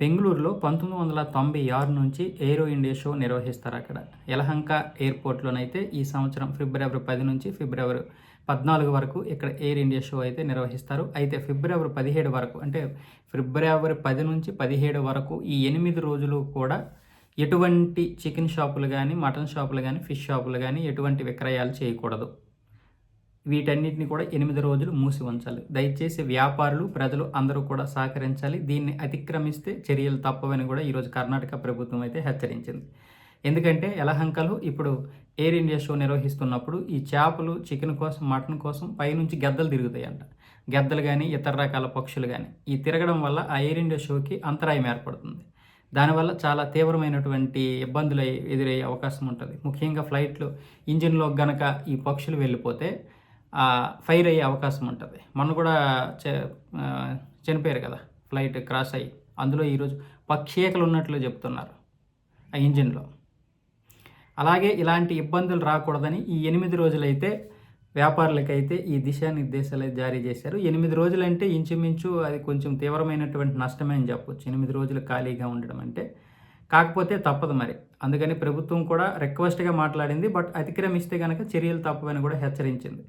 బెంగళూరులో పంతొమ్మిది వందల తొంభై ఆరు నుంచి ఏరో ఇండియా షో నిర్వహిస్తారు అక్కడ. యలహంక ఎయిర్పోర్ట్లోనైతే ఈ సంవత్సరం ఫిబ్రవరి పది నుంచి ఫిబ్రవరి పద్నాలుగు వరకు ఇక్కడ ఎయిర్ ఇండియా షో అయితే నిర్వహిస్తారు. అయితే ఫిబ్రవరి పదిహేడు వరకు అంటే ఫిబ్రవరి పది నుంచి పదిహేడు వరకు ఈ ఎనిమిది రోజులు కూడా ఎటువంటి చికెన్ షాపులు కానీ మటన్ షాపులు కానీ ఫిష్ షాపులు కానీ ఎటువంటి విక్రయాలు చేయకూడదు. వీటన్నిటిని కూడా ఎనిమిది రోజులు మూసి ఉంచాలి. దయచేసి వ్యాపారులు ప్రజలు అందరూ కూడా సహకరించాలి. దీన్ని అతిక్రమిస్తే చర్యలు తప్పవని కూడా ఈరోజు కర్ణాటక ప్రభుత్వం అయితే హెచ్చరించింది. ఎందుకంటే యలహంకలు ఇప్పుడు ఎయిర్ ఇండియా షో నిర్వహిస్తున్నప్పుడు ఈ చేపలు చికెన్ కోసం మటన్ కోసం పైనుంచి గద్దలు తిరుగుతాయంట. గద్దలు కానీ ఇతర రకాల పక్షులు కానీ ఈ తిరగడం వల్ల ఆ ఎయిర్ ఇండియా షోకి అంతరాయం ఏర్పడుతుంది. దానివల్ల చాలా తీవ్రమైనటువంటి ఇబ్బందులు ఎదురయ్యే అవకాశం ఉంటుంది. ముఖ్యంగా ఫ్లైట్లు ఇంజిన్లో గనక ఈ పక్షులు వెళ్ళిపోతే ఫైర్ అయ్యే అవకాశం ఉంటుంది. మొన్న కూడా చనిపోయారు కదా ఫ్లైట్ క్రాస్ అయ్యి. అందులో ఈరోజు పక్షేకలు ఉన్నట్లు చెప్తున్నారు ఆ ఇంజిన్లో. అలాగే ఇలాంటి ఇబ్బందులు రాకూడదని ఈ ఎనిమిది రోజులైతే వ్యాపారులకైతే ఈ దిశానిర్దేశాలు జారీ చేశారు. ఎనిమిది రోజులంటే ఇంచుమించు అది కొంచెం తీవ్రమైనటువంటి నష్టమే అని చెప్పొచ్చు. ఎనిమిది రోజులు ఖాళీగా ఉండడం అంటే కాకపోతే తప్పదు మరి. అందుకని ప్రభుత్వం కూడా రిక్వెస్ట్గా మాట్లాడింది బట్ అతిక్రమిస్తే కనుక చర్యలు తప్పవని కూడా హెచ్చరించింది.